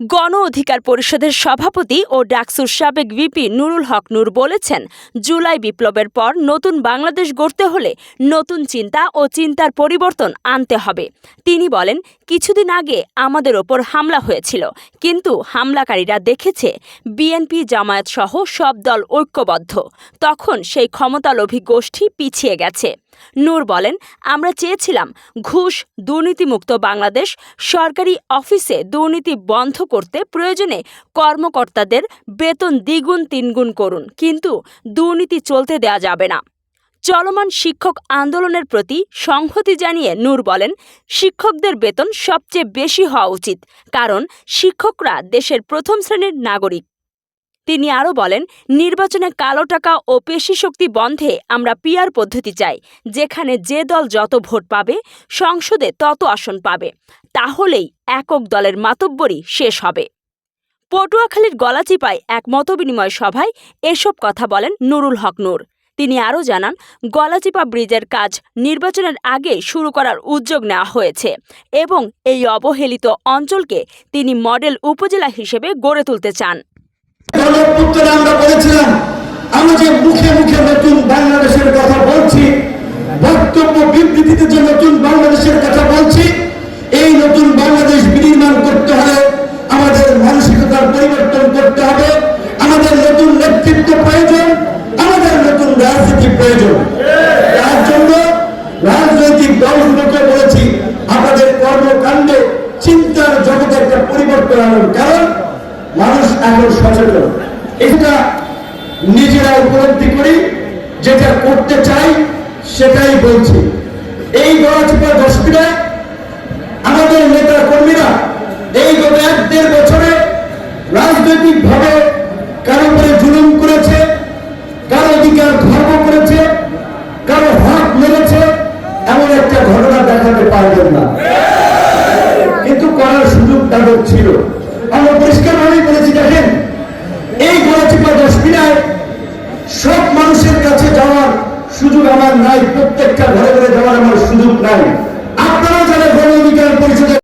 গণ অধিকার পরিষদের সভাপতি ও ডাকসুর সাবেক ভিপি নুরুল হক নূর বলেছেন, জুলাই বিপ্লবের পর নতুন বাংলাদেশ গড়তে হলে নতুন চিন্তা ও চিন্তার পরিবর্তন আনতে হবে। তিনি বলেন, কিছুদিন আগে আমাদের ওপর হামলা হয়েছিল, কিন্তু হামলাকারীরা দেখেছে বিএনপি জামায়াত সহ সব দল ঐক্যবদ্ধ। তখন সেই ক্ষমতালোভী গোষ্ঠী পিছিয়ে গেছে। নূর বলেন, আমরা চেয়েছিলাম ঘুষ, দুর্নীতিমুক্ত বাংলাদেশ, সরকারি অফিসে দুর্নীতি বন্ধ করতে প্রয়োজনে কর্মকর্তাদের বেতন দ্বিগুণ তিনগুণ করুন, কিন্তু দুর্নীতি চলতে দেওয়া যাবে না। চলমান শিক্ষক আন্দোলনের প্রতি সংহতি জানিয়ে নূর বলেন, শিক্ষকদের বেতন সবচেয়ে বেশি হওয়া উচিত, কারণ শিক্ষকরা দেশের প্রথম শ্রেণির নাগরিক। তিনি আরও বলেন, নির্বাচনে কালো টাকা ও পেশি শক্তি বন্ধে আমরা পিয়ার পদ্ধতি চাই, যেখানে যে দল যত ভোট পাবে, সংসদে তত আসন পাবে। তাহলেই একক দলের মাতব্বরই শেষ হবে। পটুয়াখালীর গলাচিপায় এক মতবিনিময় সভায় এসব কথা বলেন নুরুল হক নূর। তিনি আরও জানান, গলাচিপা ব্রিজের কাজ নির্বাচনের আগে শুরু করার উদ্যোগ নেওয়া হয়েছে এবং এই অবহেলিত অঞ্চলকে তিনি মডেল উপজেলা হিসেবে গড়ে তুলতে চান। আমরা বলেছিলাম, আমরা যে মুখে মুখে নতুন বাংলাদেশের কথা বলছি, বক্তব্য বিবৃতিতে যে নতুন বাংলাদেশের কথা বলছি, এই নতুন বাংলাদেশ বিনির্মাণ করতে হলে আমাদের মানসিকতার পরিবর্তন করতে হবে, আমাদের নতুন নেতৃত্ব প্রয়োজন, আমাদের নতুন রাজনীতি প্রয়োজন। তার জন্য রাজনৈতিক দলগুলোকে বলেছি, আমাদের কর্মকাণ্ডে চিন্তার জগতে একটা পরিবর্তন আনুন। কারণ এখন সচেতন। এটা নিজেরা উপলব্ধি করি, যেটা করতে চাই, সেটাই বলছি। এই গড়াচিপা দশটিরায় আমাদের নেতা কর্মীরা এই গত এক দেড় বছরে রাজনৈতিক ভাবে কারও উপরে জুলুম করেছে, কারও অধিকার ধর্ম করেছে, কারও হক মেরেছে, এমন একটা ঘটনা দেখাতে পারবেন না। কিন্তু করার সুযোগ তাদের ছিল। আমরা পরিষ্কার ভাবেই বলেছি, দেখেন? এই গোলাচিপা দশমিনায় সব মানুষের কাছে যাওয়ার সুযোগ আমার নাই, প্রত্যেকটা ঘরে ঘরে যাওয়ার আমার সুযোগ নাই। আপনারা যারা গণ অধিকার পরিষদের